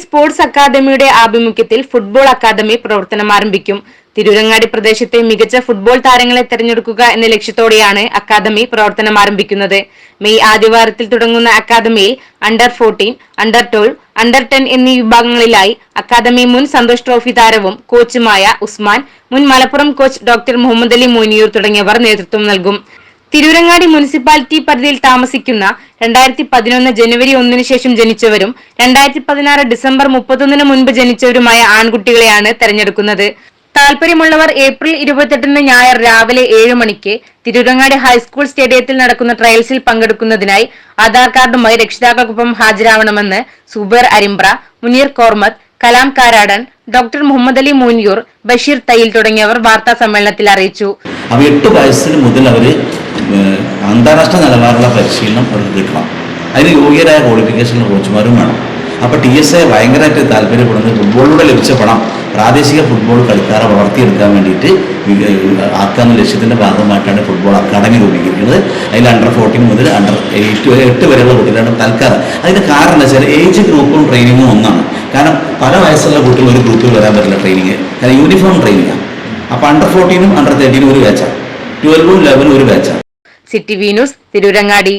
Sports അക്കാദമിയുടെ ആഭിമുഖ്യത്തിൽ football academy പ്രവർത്തനം ആരംഭിക്കും. തിരൂരങ്ങാടി പ്രദേശത്തെ മികച്ച ഫുട്ബോൾ താരങ്ങളെ തെരഞ്ഞെടുക്കുക എന്ന ലക്ഷ്യത്തോടെയാണ് അക്കാദമി പ്രവർത്തനം ആരംഭിക്കുന്നത്. മെയ് ആദ്യവാരത്തിൽ തുടങ്ങുന്ന അക്കാദമിയിൽ under fourteen under twelve under ten എന്നീ വിഭാഗങ്ങളിലായി അക്കാദമി മുൻ സന്തോഷ് ട്രോഫി താരവും കോച്ചുമായ ഉസ്മാൻ മുൻ മലപ്പുറം കോച്ച് ഡോക്ടർ മുഹമ്മദ് അലി മോനിയൂർ തുടങ്ങിയവർ നേതൃത്വം നൽകും. തിരൂരങ്ങാടി മുനിസിപ്പാലിറ്റി പരിധിയിൽ താമസിക്കുന്ന രണ്ടായിരത്തി പതിനൊന്ന് ജനുവരി ഒന്നിനു ശേഷം ജനിച്ചവരും രണ്ടായിരത്തി പതിനാറ് ഡിസംബർ മുപ്പത്തൊന്നിന് മുൻപ് ജനിച്ചവരുമായ ആൺകുട്ടികളെയാണ് തെരഞ്ഞെടുക്കുന്നത്. താല്പര്യമുള്ളവർ ഏപ്രിൽ ഇരുപത്തെട്ടിന് ഞായർ രാവിലെ ഏഴ് മണിക്ക് തിരൂരങ്ങാടി ഹൈസ്കൂൾ സ്റ്റേഡിയത്തിൽ നടക്കുന്ന ട്രയൽസിൽ പങ്കെടുക്കുന്നതിനായി ആധാർ കാർഡുമായി രക്ഷിതാക്കൾക്കൊപ്പം ഹാജരാവണമെന്ന് സുബേർ അരിമ്പ്ര മുനീർ കോർമത്ത് കലാം കാരാടൻ ഡോക്ടർ മുഹമ്മദ് അലി മൂനിയൂർ ബഷീർ തയ്യിൽ തുടങ്ങിയവർ വാർത്താ സമ്മേളനത്തിൽ അറിയിച്ചു. അവ എട്ട് വയസ്സിന് മുതൽ അവർ അന്താരാഷ്ട്ര നിലവാരമുള്ള പരിശീലനം അവർക്ക് കിട്ടണം അതിന് യോഗ്യരായ ക്വാളിഫിക്കേഷൻ കോച്ചുമാരും വേണം. അപ്പോൾ ടി എസ് എ ഭയങ്കരമായിട്ട് താല്പര്യപ്പെടുന്നത് ഫുട്ബോളിലൂടെ ലഭിച്ച പണം. പ്രാദേശിക ഫുട്ബോൾ കളിക്കാരെ വളർത്തിയെടുക്കാൻ വേണ്ടിയിട്ട് ആക്കാമെന്ന ലക്ഷ്യത്തിന്റെ ഭാഗമായിട്ടാണ് ഫുട്ബോൾ അക്കാദമി രൂപീകരിക്കുന്നത്. അതിൽ അണ്ടർ ഫോർട്ടീൻ മുതൽ അണ്ടർ എയ്റ്റ് എട്ട് വരെയുള്ള കുട്ടികളാണ് തൽക്കാലം. അതിന് കാരണം എന്താ വെച്ചാൽ ഏജ് ഗ്രൂപ്പും ട്രെയിനിങ്ങും ഒന്നാണ്. കാരണം പല വയസ്സുള്ള കുട്ടികൾ ഒരു ഗ്രൂപ്പിൽ വരാൻ പറ്റില്ല ട്രെയിനിങ് കാരണം യൂണിഫോം ട്രെയിനിങ്ങാണ് അപ്പോൾ അണ്ടർ ഫോർട്ടീനും അണ്ടർ തേർട്ടീനും ഒരു ബാച്ചാണ് ട്വൽവും ലെവനും ഒരു ബാച്ചാണ് സിറ്റി വി ന്യൂസ് തിരൂരങ്ങാടി.